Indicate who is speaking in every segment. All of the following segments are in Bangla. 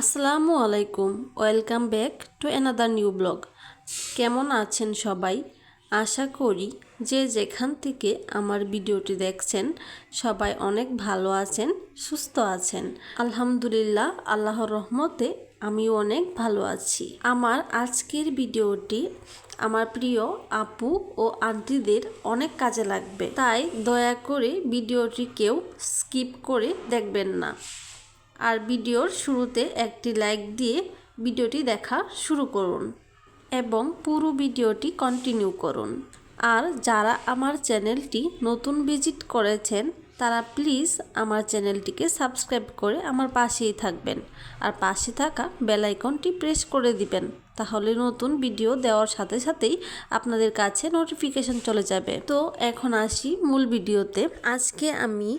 Speaker 1: আসসালামু আলাইকুম। Welcome back to another new blog. কেমন আছেন সবাই? আশা করি যে যেখান থেকে আমার ভিডিওটি দেখছেন, সবাই অনেক ভালো আছেন, সুস্থ আছেন। আলহামদুলিল্লাহ, আল্লাহর রহমতে আমিও অনেক ভালো আছি। আমার আজকের ভিডিওটি আমার প্রিয় আপু ও আন্টিদের অনেক কাজে লাগবে। তাই দয়া করে ভিডিওটি কেউ স্কিপ করে দেখবেন না। আর ভিডিওর শুরুতে একটি লাইক দিয়ে ভিডিওটি দেখা শুরু করুন এবং পুরো ভিডিওটি কন্টিনিউ করুন। আর যারা আমার চ্যানেলটি নতুন ভিজিট করেছেন, তারা প্লিজ আমার চ্যানেলটিকে সাবস্ক্রাইব করে আমার পাশেই থাকবেন আর পাশে থাকা বেল আইকনটি প্রেস করে দিবেন, তাহলে নতুন ভিডিও দেওয়ার সাথে সাথেই আপনাদের কাছে নোটিফিকেশন চলে যাবে। তো এখন আসি মূল ভিডিওতে আজকে আমি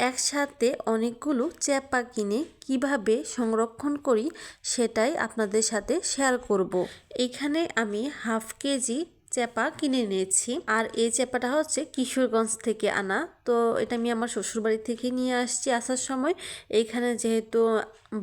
Speaker 1: একসাথে অনেকগুলো চ্যাপা কিনে কীভাবে সংরক্ষণ করি সেটাই আপনাদের সাথে শেয়ার করব। এখানে আমি হাফ কেজি চ্যাপা কিনে নিয়েছি আর এই চ্যাপাটা হচ্ছে কিশোরগঞ্জ থেকে আনা। তো এটা আমি আমার শ্বশুরবাড়ি থেকে নিয়ে আসছি আসার সময়। এইখানে যেহেতু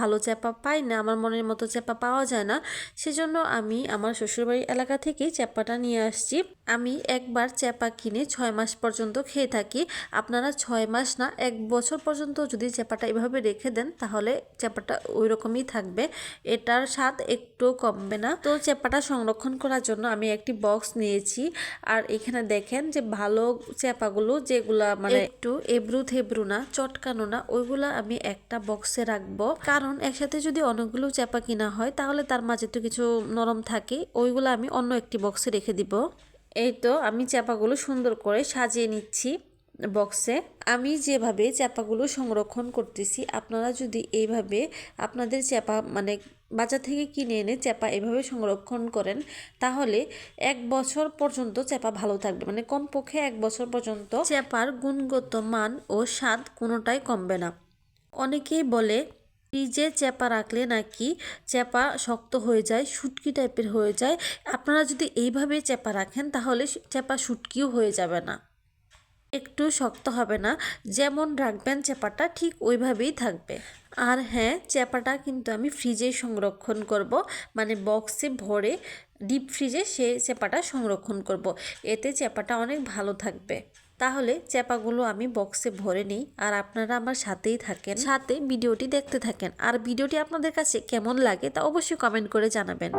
Speaker 1: ভালো চ্যাপা পাই না, আমার মনের মতো চ্যাপা পাওয়া যায় না, সেজন্য আমি আমার শ্বশুরবাড়ি এলাকা থেকেই চ্যাপাটা নিয়ে আসছি। আমি একবার চ্যাপা কিনে ছয় মাস পর্যন্ত খেয়ে থাকি। আপনারা ছয় মাস না, এক বছর পর্যন্ত যদি চ্যাপাটা এভাবে রেখে দেন, তাহলে চ্যাপাটা ওই রকমই থাকবে। এটার স্বাদ একটু কমবে না। তো চ্যাপাটা সংরক্ষণ করার জন্য আমি একটি বক্স নিয়েছি। আর এখানে দেখেন যে ভালো চেপাগুলো যেগুলা মানে একটু এবরু থেব্রু না চটকানো না ওইগুলা আমি একটা বক্সে রাখব। কারণ একসাথে যদি অনেকগুলো চেপা কিনা হয় তাহলে তার মাঝে তো কিছু নরম থাকে ওইগুলো আমি অন্য একটি বক্সে রেখে দিব। এই তো আমি চাপাগুলো সুন্দর করে সাজিয়ে নিচ্ছি। বক্সে আমি যেভাবে চাপাগুলো সংরক্ষণ করতেছি, আপনারা যদি এইভাবে আপনাদের চাপা মানে বাজার থেকে কিনে এনে চাপা এভাবে সংরক্ষণ করেন, তাহলে এক বছর পর্যন্ত চাপা ভালো থাকবে। মানে কমপক্ষে এক বছর পর্যন্ত চাপার গুণগত মান ও স্বাদ কোনোটাই কমবে না। অনেকেই বলে, ফ্রিজে চেপা রাখলে নাকি চেপা শক্ত হয়ে যায় শুটকি টাইপের হয়ে যায়? আপনারা যদি এইভাবে চেপা রাখেন, তাহলে চেপা শুটকিও হয়ে যাবে না। একটু শক্ত হবে না। যেমন রাখবেন চেপাটা ঠিক ওইভাবেই থাকবে। আর হ্যাঁ চেপাটা কিন্তু আমি ফ্রিজে সংরক্ষণ করব। মানে বক্সে ভরে ডিপ ফ্রিজে সে চেপাটা সংরক্ষণ করব। এতে চেপাটা অনেক ভালো থাকবে। তাহলে চেপাগুলো আমি বক্সে ভরে নিই। আর আপনারা আমার সাথেই থাকেন। সাথে ভিডিওটি দেখতে থাকেন। আর ভিডিওটি আপনাদের কাছে কেমন লাগে তা অবশ্যই কমেন্ট করে জানাবেন।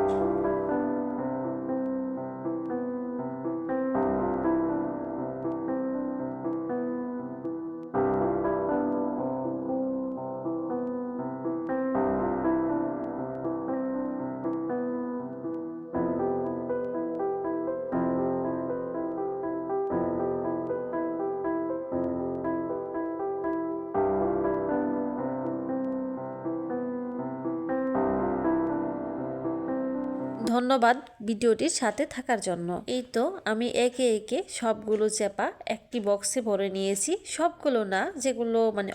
Speaker 1: ধন্যবাদ ভিডিওটির সাথে থাকার জন্য। এই তো আমি একে একে সবগুলো চেপা একটি বক্সে ভরে নিয়েছি। সবগুলো না, যেগুলো মানে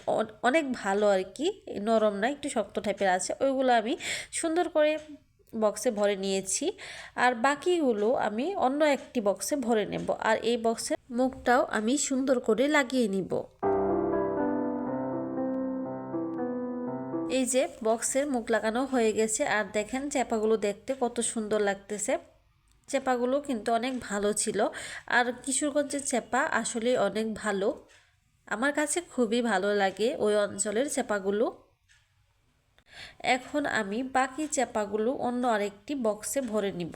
Speaker 1: অনেক ভালো আর কি, নরম না, একটু শক্ত টাইপের আছে, ওইগুলো আমি সুন্দর করে বক্সে ভরে নিয়েছি। আর বাকিগুলো আমি অন্য একটি বক্সে ভরে নেব। আর এই বক্সের মুখটাও আমি সুন্দর করে লাগিয়ে নিব। যে বক্সের মুখ লাগানো হয়ে গেছে। আর দেখেন চেপাগুলো দেখতে কত সুন্দর লাগতেছে। চেপাগুলো কিন্তু অনেক ভালো ছিল। আর কিশোরগঞ্জের চেপা আসলে অনেক ভালো। আমার কাছে খুবই ভালো লাগে ওই অঞ্চলের চেপাগুলো এখন আমি বাকি চেপাগুলো অন্য আরেকটি বক্সে ভরে নিব।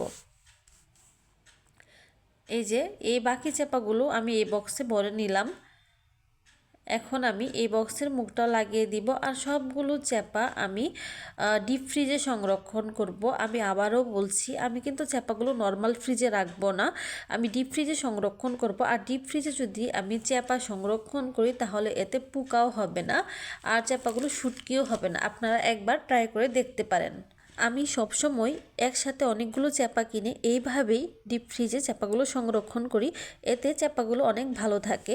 Speaker 1: এই যে, এই বাকি চেপাগুলো আমি এই বক্সে ভরে নিলাম। এখন আমি এই বক্সের মুখটা লাগিয়ে দিব আর সবগুলো চ্যাপা আমি ডিপ ফ্রিজে সংরক্ষণ করব। আমি আবারও বলছি, আমি কিন্তু চ্যাপাগুলো নর্মাল ফ্রিজে রাখব না। আমি ডিপ ফ্রিজে সংরক্ষণ করব। আর ডিপ ফ্রিজে যদি আমি চ্যাপা সংরক্ষণ করি, তাহলে এতে পোকাও হবে না আর চ্যাপাগুলো শুটকিও হবে না। আপনারা একবার ট্রাই করে দেখতে পারেন। আমি সবসময় একসাথে অনেকগুলো চ্যাপা কিনে এইভাবেই ডিপ ফ্রিজে চ্যাপাগুলো সংরক্ষণ করি। এতে চ্যাপাগুলো অনেক ভালো থাকে।